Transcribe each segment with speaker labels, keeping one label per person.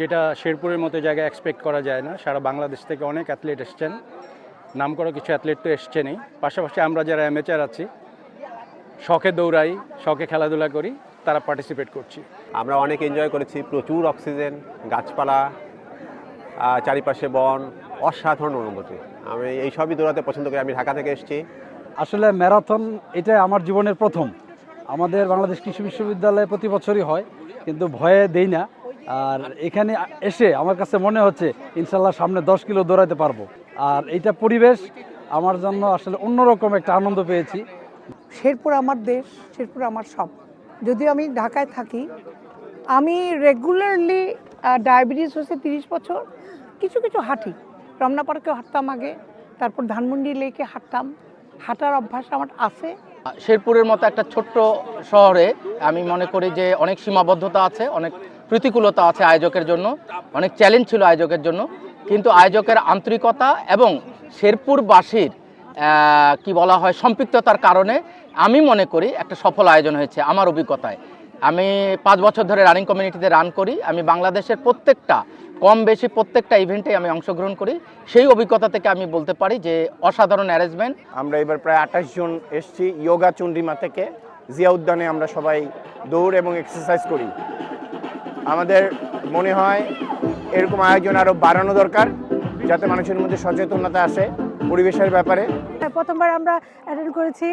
Speaker 1: যেটা শেরপুরের মতো জায়গায় এক্সপেক্ট করা যায় না। সারা বাংলাদেশ থেকে অনেক অ্যাথলেট এসছেন। নাম করা কিছু অ্যাথলেট তো এসছেনই। পাশাপাশি আমরা যারা অ্যামেচার আছি শখে দৌড়াই শখে খেলাধুলা করি তারা পার্টিসিপেট করছি।
Speaker 2: আমরা অনেক এনজয় করেছি। প্রচুর অক্সিজেন গাছপালা চারিপাশে বন অসাধারণ অনুভূতি। আমি এই সবই দৌড়াতে পছন্দ করি। আমি ঢাকা থেকে এসেছি।
Speaker 3: আসলে ম্যারাথন এটা আমার জীবনের প্রথম। আমাদের বাংলাদেশ কৃষি বিশ্ববিদ্যালয়ে প্রতি বছরই হয় কিন্তু ভয়ে দেই না। আর এখানে এসে আমার কাছে মনে হচ্ছে ইনশাল্লাহ সামনে দশ কিলো দৌড়াতে পারব। আর এইটা পরিবেশ আমার জন্য আসলে অন্যরকম একটা আনন্দ পেয়েছি।
Speaker 4: শেরপুর আমার দেশ শেরপুর আমার সব। যদিও আমি ঢাকায় থাকি আমি রেগুলারলি ডায়াবেটিস হচ্ছে তিরিশ বছর কিছু কিছু হাঁটি। রমনা পার্কেও হাঁটতাম আগে তারপর ধানমন্ডি লেকে হাঁটতাম। হাঁটার অভ্যাস আমার আছে।
Speaker 5: শেরপুরের মতো একটা ছোট্ট শহরে আমি মনে করি যে অনেক সীমাবদ্ধতা আছে অনেক প্রতিকূলতা আছে আয়োজকের জন্য। অনেক চ্যালেঞ্জ ছিল আয়োজকের জন্য। কিন্তু আয়োজকের আন্তরিকতা এবং শেরপুরবাসীর কি বলা হয়, সম্পৃক্ততার কারণে আমি মনে করি একটা সফল আয়োজন হয়েছে আমার অভিজ্ঞতায়। আমি পাঁচ বছর ধরে রানিং কমিউনিটিতে রান করি। আমি বাংলাদেশের প্রত্যেকটা, কম বেশি প্রত্যেকটা ইভেন্টে আমি অংশগ্রহণ করি। সেই অভিজ্ঞতা থেকে আমি বলতে পারি যে অসাধারণ অ্যারেঞ্জমেন্ট
Speaker 6: আমরা এবার প্রায় আঠাশ জন এসছি যোগা চন্ডিমা থেকে। জিয়া উদ্যানে আমরা সবাই দৌড় এবং এক্সারসাইজ করি। আমাদের মনে হয় এরকম আয়োজন আরও বাড়ানো দরকার যাতে মানুষের মধ্যে সচেতনতা আসে পরিবেশের ব্যাপারে।
Speaker 7: হ্যাঁ, প্রথমবার আমরা অ্যাটেন্ড করেছি।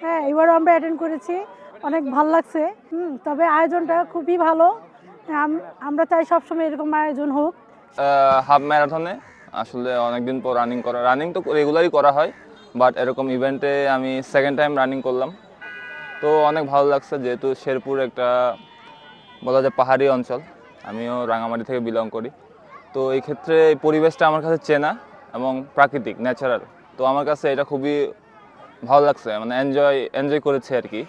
Speaker 7: হ্যাঁ এবারও আমরা অ্যাটেন্ড করেছি। অনেক ভালো লাগছে। হুম তবে আয়োজনটা খুবই ভালো। আম- আমরা চাই সবসময় এরকম আয়োজন হোক।
Speaker 8: হাফ ম্যারাথনে। আসলে অনেকদিন পর রানিং করা। রানিং তো রেগুলারই করা হয় বাট এরকম ইভেন্টে আমি সেকেন্ড টাইম রানিং করলাম। তো অনেক ভালো লাগছে যেহেতু শেরপুর একটা বলা যায় পাহাড়ি অঞ্চল। আমিও রাঙামাটি থেকে বিলং করি। তো এই ক্ষেত্রে এই পরিবেশটা আমার কাছে চেনা এবং প্রাকৃতিক ন্যাচারাল তো আমার কাছে এটা খুবই ভালো লাগছে মানে এনজয় এনজয় করেছে আর কি।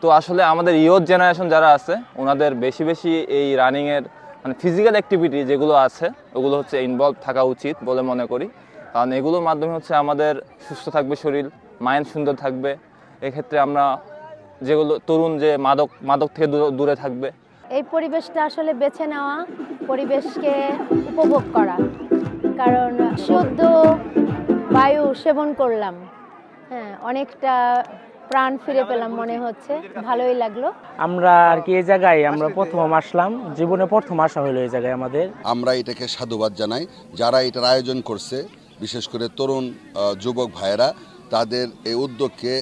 Speaker 8: তো আসলে আমাদের ইয়থ জেনারেশন যারা আছে, ওনাদের বেশি বেশি এই রানিংয়ের মানে ফিজিক্যাল অ্যাক্টিভিটি যেগুলো আছে, ওগুলো হচ্ছে ইনভলভ থাকা উচিত বলে মনে করি। কারণ এগুলোর মাধ্যমে হচ্ছে আমাদের সুস্থ থাকবে শরীর মাইন্ড সুন্দর থাকবে। এক্ষেত্রে আমরা যেগুলো, তরুণ যে মাদক মাদক থেকে দূরে- দূরে থাকবে
Speaker 9: এই পরিবেশটা আসলে বেছে নেওয়া পরিবেশকে উপভোগ করা। কারণ শুদ্ধ বায়ু সেবন করলাম হ্যাঁ অনেকটা প্রাণ ফিরে পেলাম মনে হচ্ছে ভালোই লাগল।
Speaker 10: আমরা আর কি এই জায়গায় আমরা প্রথম আসলাম জীবনে প্রথম আসা হলো এই জায়গায় আমাদের।
Speaker 11: আমরা এটাকে সাধুবাদ জানাই যারা এটার আয়োজন করছে বিশেষ করে তরুণ যুবক ভাইয়েরা তাদের এই উদ্যোগকে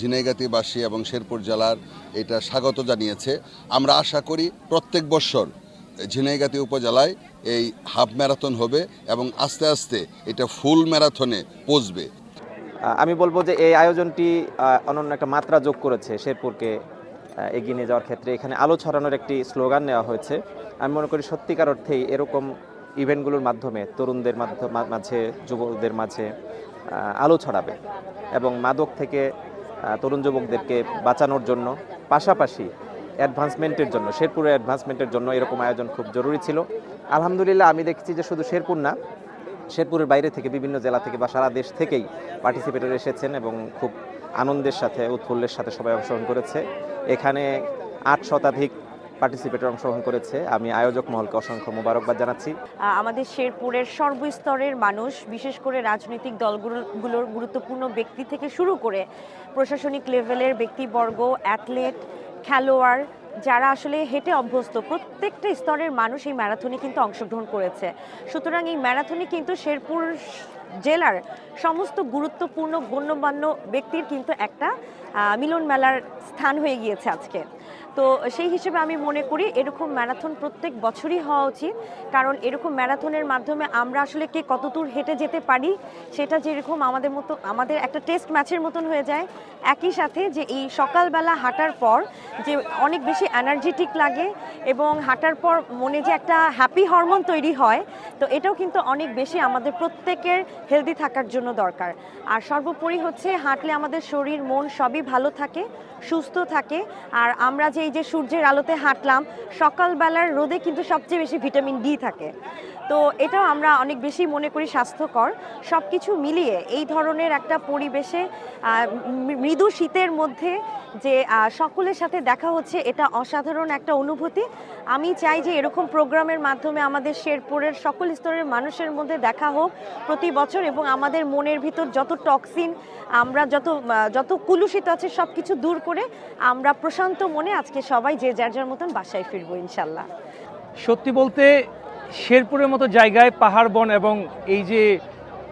Speaker 11: ঝিনাইগাতিবাসী এবং শেরপুর জেলার এটা স্বাগত জানিয়েছে। আমরা আশা করি প্রত্যেক বছর ঝিনাইগাতি উপজেলায় এই হাফ ম্যারাথন হবে এবং আস্তে আস্তে এটা ফুল ম্যারাথনে পৌঁছবে।
Speaker 12: আমি বলব যে এই আয়োজনটি অনন্য একটা মাত্রা যোগ করেছে শেরপুরকে এগিয়ে নিয়ে যাওয়ার ক্ষেত্রে। এখানে আলো ছড়ানোর একটি স্লোগান নেওয়া হয়েছে। আমি মনে করি সত্যিকার অর্থেই এরকম ইভেন্টগুলোর মাধ্যমে, তরুণদের মাধ্যমে মাঝে, যুবকদের মাঝে আলো ছড়াবে এবং মাদক থেকে তরুণ যুবকদেরকে বাঁচানোর জন্য, পাশাপাশি অ্যাডভান্সমেন্টের জন্য শেরপুরের অ্যাডভান্সমেন্টের জন্য এরকম আয়োজন খুব জরুরি ছিল। আলহামদুলিল্লাহ, আমি দেখছি যে শুধু শেরপুর না, শেরপুরের বাইরে থেকে বিভিন্ন জেলা থেকে বা সারা দেশ থেকেই পার্টিসিপেটর এসেছেন এবং খুব আনন্দের সাথে, উৎফুল্লের সাথে সবাই অংশগ্রহণ করেছে। এখানে আট শতাধিক পার্টিসিপেটর অংশগ্রহণ করেছে। আমি আয়োজক মহলকে অসংখ্য মোবারকবাদ জানাচ্ছি।
Speaker 13: আমাদের শেরপুরের সর্বস্তরের মানুষ, বিশেষ করে রাজনৈতিক দলগুলোর গুরুত্বপূর্ণ ব্যক্তি থেকে শুরু করে প্রশাসনিক লেভেলের ব্যক্তিবর্গ, অ্যাথলেট, খেলোয়াড়, যারা আসলে হেঁটে অভ্যস্ত, প্রত্যেকটা স্তরের মানুষ এই ম্যারাথনে কিন্তু অংশগ্রহণ করেছে। সুতরাং এই ম্যারাথনে কিন্তু শেরপুর জেলার সমস্ত গুরুত্বপূর্ণ, গণ্যমান্য ব্যক্তির কিন্তু একটা মিলন মেলার স্থান হয়ে গিয়েছে আজকে। তো সেই হিসেবে আমি মনে করি এরকম ম্যারাথন প্রত্যেক বছরই হওয়া উচিত। কারণ এরকম ম্যারাথনের মাধ্যমে আমরা আসলে কে কত দূর হেঁটে যেতে পারি, সেটা যেরকম আমাদের মতো, আমাদের একটা টেস্ট ম্যাচের মতন হয়ে যায়। একই সাথে যে এই সকালবেলা হাঁটার পর যে অনেক বেশি এনার্জেটিক লাগে এবং হাঁটার পর মনে যে একটা হ্যাপি হরমোন তৈরি হয়, তো এটাও কিন্তু অনেক বেশি আমাদের প্রত্যেকের হেলদি থাকার জন্য দরকার। আর সর্বোপরি হচ্ছে হাঁটলে আমাদের শরীর, মন সবই ভালো থাকে, সুস্থ থাকে। আর আমরা যে যে এই যে সূর্যের আলোতে হাঁটলাম, সকালবেলার রোদে কিন্তু সবচেয়ে বেশি ভিটামিন ডি থাকে। তো এটাও আমরা অনেক বেশি মনে করি স্বাস্থ্যকর। সব কিছু মিলিয়ে এই ধরনের একটা পরিবেশে মৃদু শীতের মধ্যে যে সকলের সাথে দেখা হচ্ছে, এটা অসাধারণ একটা অনুভূতি। আমি চাই যে এরকম প্রোগ্রামের মাধ্যমে আমাদের শেরপুরের সকল স্তরের মানুষের মধ্যে দেখা হোক প্রতি বছর এবং আমাদের মনের ভিতর যত টক্সিন, আমরা যত যত কুলুষিত আছে সব কিছু দূর করে আমরা প্রশান্ত মনে আজকে সবাই যে যার যার মতন বাসায় ফিরবো ইনশাল্লাহ।
Speaker 14: সত্যি বলতে শেরপুরের মতো জায়গায় পাহাড় বন এবং এই যে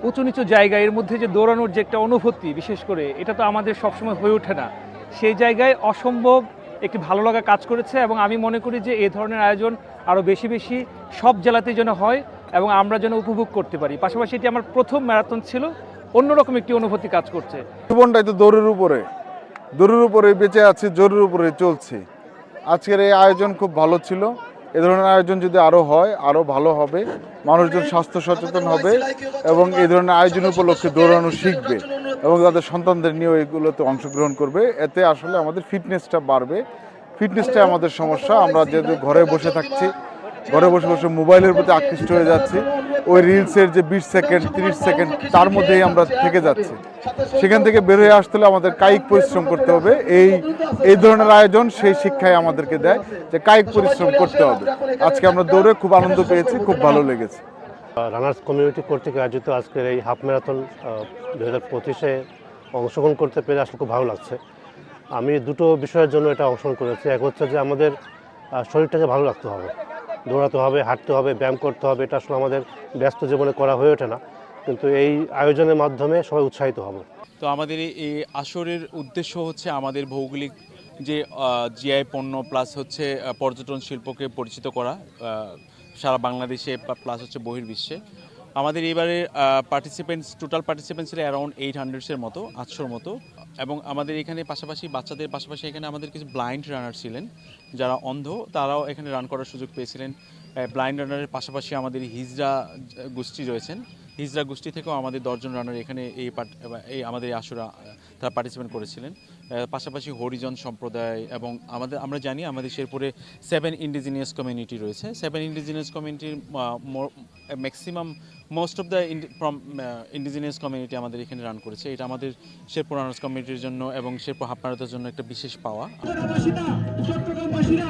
Speaker 14: উঁচু নিচু জায়গা এর মধ্যে যে দৌড়ানোর যে একটা অনুভূতি বিশেষ করে এটা তো আমাদের সবসময় হয়ে ওঠে না। সেই জায়গায় অসম্ভব একটি ভালো লাগা কাজ করেছে এবং আমি মনে করি যে এই ধরনের আয়োজন আরও বেশি বেশি সব জেলাতেই যেন হয় এবং আমরা যেন উপভোগ করতে পারি। পাশাপাশি এটি আমার প্রথম ম্যারাথন ছিল অন্যরকম একটি অনুভূতি কাজ করছে।
Speaker 15: জীবনটাই তো দৌড়ের উপরে। দৌড়ের উপরে বেঁচে আছি, জোরের উপরে চলছে। আজকের এই আয়োজন খুব ভালো ছিল। এ ধরনের আয়োজন যদি আরও হয় আরও ভালো হবে, মানুষজন স্বাস্থ্য সচেতন হবে এবং এই ধরনের আয়োজন উপলক্ষে দৌড়ানো শিখবে এবং তাদের সন্তানদের নিয়েও এগুলোতে অংশগ্রহণ করবে। এতে আসলে আমাদের ফিটনেসটা বাড়বে। ফিটনেসটা আমাদের সমস্যা। আমরা যেহেতু ঘরে বসে থাকছি, ঘরে বসে বসে মোবাইলের প্রতি আকৃষ্ট হয়ে যাচ্ছি। ওই রিলসের যে বিশ সেকেন্ড, তিরিশ সেকেন্ড, তার মধ্যেই আমরা থেকে যাচ্ছি। সেখান থেকে বের হয়ে আসতে হলে আমাদের কায়িক পরিশ্রম করতে হবে। এই এই ধরনের আয়োজন সেই শিক্ষায় আমাদেরকে দেয় যে কায়িক পরিশ্রম করতে হবে। আজকে আমরা দৌড়ে খুব আনন্দ পেয়েছি, খুব ভালো লেগেছে।
Speaker 16: রানার্স কমিউনিটি কর্তৃক আয়োজিত আজকের এই হাফ ম্যারাথন দু হাজার পঁচিশে অংশগ্রহণ করতে পেরে আসলে খুব ভালো লাগছে। আমি দুটো বিষয়ের জন্য এটা অংশগ্রহণ করেছি। এক হচ্ছে যে আমাদের শরীরটাকে ভালো রাখতে হবে। দৌড়াতে হবে, হাঁটতে হবে, ব্যায়াম করতে হবে, এটা আসলে আমাদের ব্যস্ত জীবনে করা হয়ে ওঠে না। কিন্তু এই আয়োজনের মাধ্যমে সবাই উৎসাহিত হবে।
Speaker 17: তো আমাদের এই- আসরের উদ্দেশ্য হচ্ছে আমাদের ভৌগোলিক যে জিআই পণ্য প্লাস হচ্ছে পর্যটন শিল্পকে পরিচিত করা সারা বাংলাদেশে প্লাস হচ্ছে বহির্বিশ্বে। আমাদের এবারে পার্টিসিপেন্টস টোটাল পার্টিসিপেন্টস ছিল অ্যারাউন্ড এইট হান্ড্রেডসের মতো, আটশোর মতো। এবং আমাদের এখানে পাশাপাশি বাচ্চাদের পাশাপাশি এখানে আমাদের কিছু ব্লাইন্ড রানার ছিলেন, যারা অন্ধ, তারাও এখানে রান করার সুযোগ পেয়েছিলেন। ব্লাইন্ড রানারের পাশাপাশি আমাদের হিজরা গোষ্ঠী রয়েছেন। হিজড়া গোষ্ঠী থেকেও আমাদের দশজন রানার এখানে এই পার্ট এই আমাদের এই আসরা তারা পার্টিসিপেট করেছিলেন। পাশাপাশি হরিজন সম্প্রদায় এবং আমাদের আমরা জানি আমাদের শেরপুরে সেভেন ইন্ডিজিনিয়াস কমিউনিটি রয়েছে। সেভেন ইন্ডিজিনিয়াস কমিউনিটির maximum most of the from indigenous community আমাদের এখানে রান করেছে। এটা আমাদের শেরপুর রানার্স কমিউনিটির জন্য এবং শেরপুর হাফ ম্যারাথনের জন্য একটা বিশেষ পাওয়া।
Speaker 18: চট্টগ্রামবাসীরা